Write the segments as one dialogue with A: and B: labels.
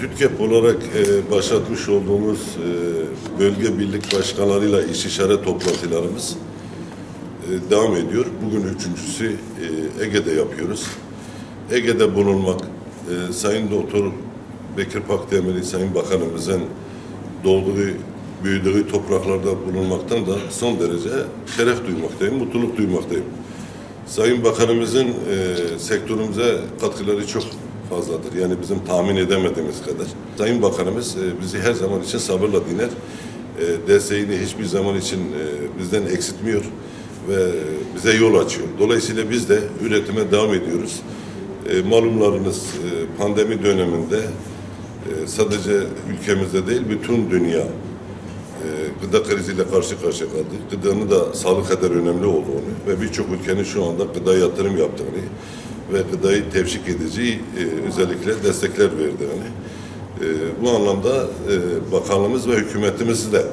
A: TÜTKEP olarak e, başlatmış olduğumuz e, bölge birlik başkanlarıyla istişare toplantılarımız e, devam ediyor. Bugün üçüncüsü e, Ege'de yapıyoruz. Ege'de bulunmak, e, Sayın Doktor Bekir Pakdemir'i Sayın Bakanımızın doğduğu, büyüdüğü topraklarda bulunmaktan da son derece şeref duymaktayım, mutluluk duymaktayım. Sayın Bakanımızın e, sektörümüze katkıları çok fazladır. Yani bizim tahmin edemediğimiz kadar. Sayın Bakanımız e, bizi her zaman için sabırla dinler. E, desteğini hiçbir zaman için e, bizden eksiltmiyor ve bize yol açıyor. Dolayısıyla biz de üretime devam ediyoruz. Malumlarınız pandemi döneminde sadece ülkemizde değil bütün dünya gıda kriziyle karşı karşıya kaldı. Gıdanın da sağlık kadar önemli olduğunu ve birçok ülkenin şu anda gıda yatırım yaptığını ve gıdayı tevşik edici e, özellikle destekler verdiğini e, bu anlamda e, bakanlığımız ve hükümetimiz de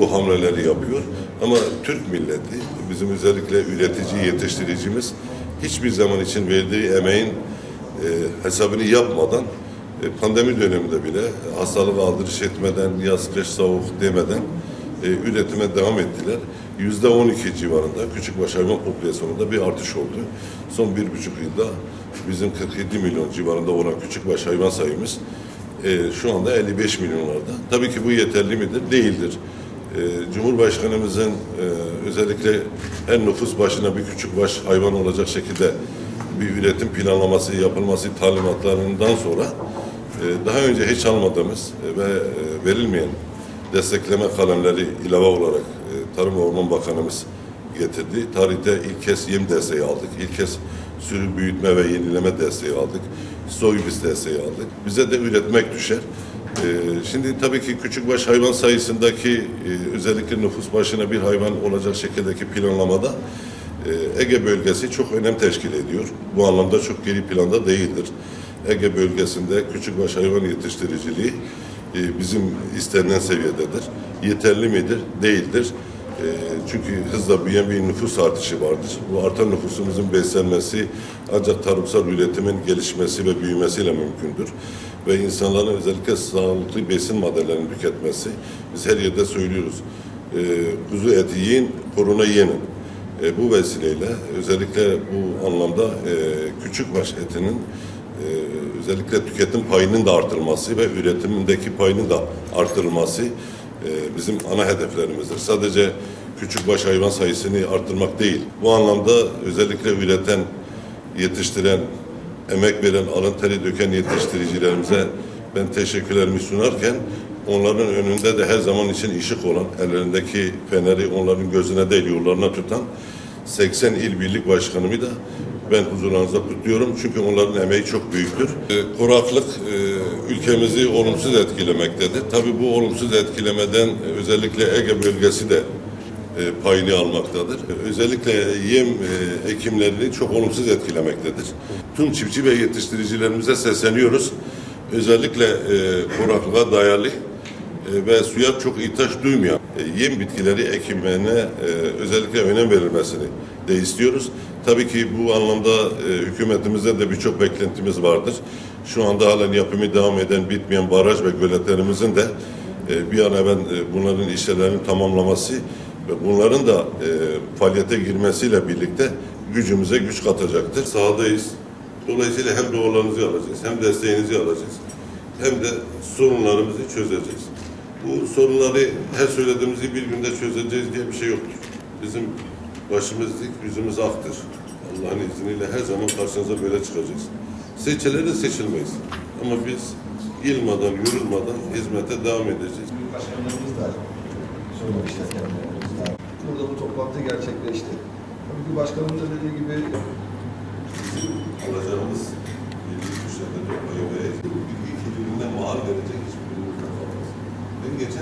A: bu hamleleri yapıyor. Ama Türk milleti, bizim özellikle üretici, yetiştiricimiz hiçbir zaman için verdiği emeğin e, hesabını yapmadan e, pandemi döneminde bile hastalık aldırış etmeden, yaz kış soğuk demeden e, üretime devam ettiler. Yüzde 12 civarında küçükbaş hayvan popülasyonunda bir artış oldu. Son bir buçuk yılda bizim 47 milyon civarında olan küçükbaş hayvan sayımız e, şu anda 55 milyonlarda. Tabii ki bu yeterli midir? Değildir. E, Cumhurbaşkanımızın e, özellikle her nüfus başına bir küçükbaş hayvan olacak şekilde bir üretim planlaması yapılması talimatlarından sonra e, daha önce hiç almadığımız e, ve e, verilmeyen destekleme kalemleri ilave olarak Tarım ve Orman Bakanımız getirdi. Tarihte ilk kez yem desteği aldık. İlk kez sürü büyütme ve yenileme desteği aldık. Soy biz desteği aldık. Bize de üretmek düşer. E, Şimdi tabii ki küçükbaş hayvan sayısındaki e, özellikle nüfus başına bir hayvan olacak şekildeki planlamada e, Ege bölgesi çok önem teşkil ediyor. Bu anlamda çok geri planda değildir. Ege bölgesinde küçükbaş hayvan yetiştiriciliği e, bizim istenilen seviyededir. Yeterli midir? Değildir. E, Çünkü hızla büyüyen bir nüfus artışı vardır. Bu artan nüfusumuzun beslenmesi ancak tarımsal üretimin gelişmesi ve büyümesiyle mümkündür. Ve insanların özellikle sağlıklı besin maddelerini tüketmesi. Biz her yerde söylüyoruz. E, Kuzu eti yiyin, korona yenin. E, bu vesileyle özellikle bu anlamda e, küçükbaş etinin e, özellikle tüketim payının da artırılması ve üretimindeki payının da artırılması e, bizim ana hedeflerimizdir. Sadece küçükbaş hayvan sayısını arttırmak değil. Bu anlamda özellikle üreten, yetiştiren, emek veren, alın teri döken yetiştiricilerimize ben teşekkürlerimi sunarken onların önünde de her zaman için ışık olan, ellerindeki feneri onların gözüne değil yollarına tutan 80 il birlik başkanımı da ben huzurlarınızda kutluyorum. Çünkü onların emeği çok büyüktür. Ee, Kuraklık e, ülkemizi olumsuz etkilemektedir. Tabii bu olumsuz etkilemeden e, özellikle Ege bölgesi de e, payını almaktadır. E, Özellikle yem e, ekimlerini çok olumsuz etkilemektedir. Tüm çiftçi ve yetiştiricilerimize sesleniyoruz. Özellikle e, kuraklığa dayalı e, ve suya çok ihtiyaç duymayan e, yem bitkileri ekimine e, özellikle önem verilmesini de istiyoruz. Tabii ki bu anlamda e, hükümetimizde de birçok beklentimiz vardır. Şu anda halen yapımı devam eden bitmeyen baraj ve göletlerimizin de e, bir an evvel e, bunların işlerinin tamamlaması ve bunların da e, faaliyete girmesiyle birlikte gücümüze güç katacaktır. Sahadayız. Dolayısıyla hem dualarınızı alacağız, hem desteğinizi alacağız, hem de sorunlarımızı çözeceğiz bu sorunları her söylediğimizi bir günde çözeceğiz diye bir şey yoktur. Bizim başımız dik, yüzümüz aktır. Allah'ın izniyle her zaman karşınıza böyle çıkacağız. Seçilere de seçilmeyiz. Ama biz yılmadan, yorulmadan hizmete devam edeceğiz.
B: Başkanlarımız da söylemişler kendilerimiz. Burada bu toplantı gerçekleşti. Tabii ki başkanımız da dediği gibi bizim alacağımız bir müşterileri ayırmaya el